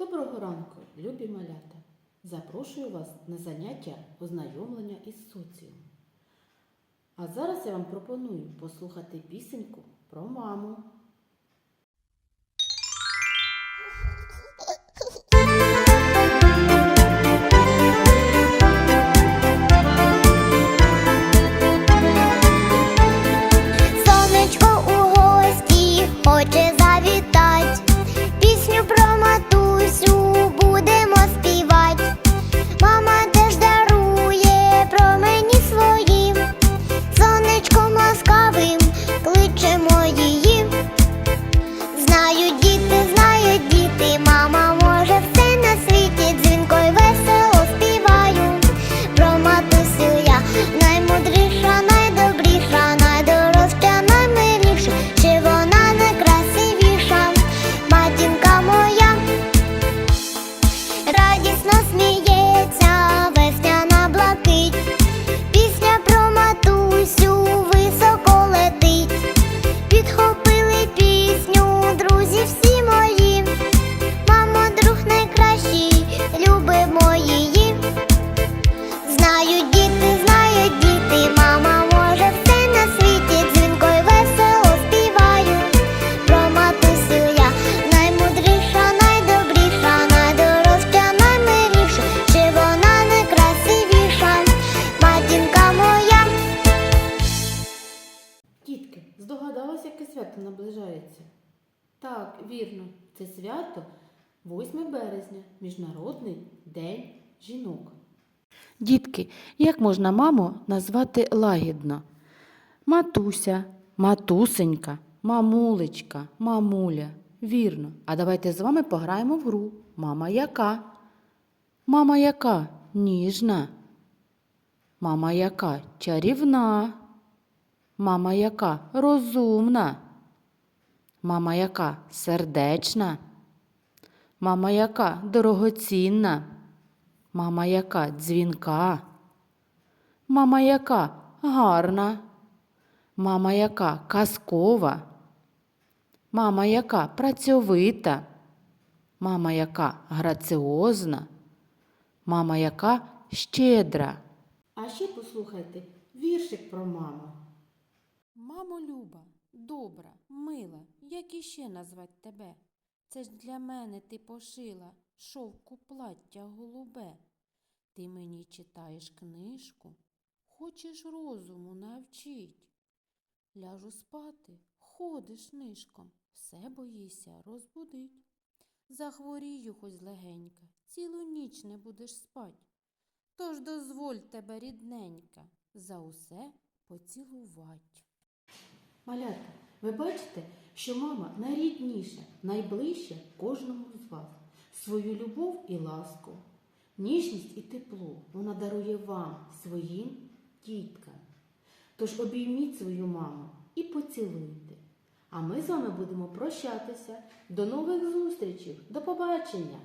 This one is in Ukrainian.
Доброго ранку, любі малята! Запрошую вас на заняття ознайомлення із соціумом. А зараз я вам пропоную послухати пісеньку про маму. Яке свято наближається? Так, вірно, це свято 8 березня, Міжнародний день жінок. Дітки, як можна маму назвати лагідно? Матуся, матусенька, мамулечка, мамуля. Вірно. А давайте з вами пограємо в гру. Мама яка? Мама яка? Ніжна. Мама яка? Чарівна. Мама яка? Розумна. Мама яка? Сердечна. Мама яка? Дорогоцінна. Мама яка? Дзвінка. Мама яка? Гарна. Мама яка? Казкова. Мама яка? Працьовита. Мама яка? Граціозна. Мама яка? Щедра. А ще послухайте віршик про маму. Добра, мила, як іще назвать тебе? Це ж для мене ти пошила шовку плаття голубе. Ти мені читаєш книжку, хочеш розуму навчить. Ляжу спати, ходиш нишком, все боїся розбудить. Захворію хоч легенька, цілу ніч не будеш спать. Тож дозволь тебе, рідненька, за усе поцілувать. Малята, ви бачите, що мама найрідніша, найближча кожному з вас. Свою любов і ласку, ніжність і тепло вона дарує вам, своїм діткам. Тож обійміть свою маму і поцілуйте. А ми з вами будемо прощатися. До нових зустрічей. До побачення!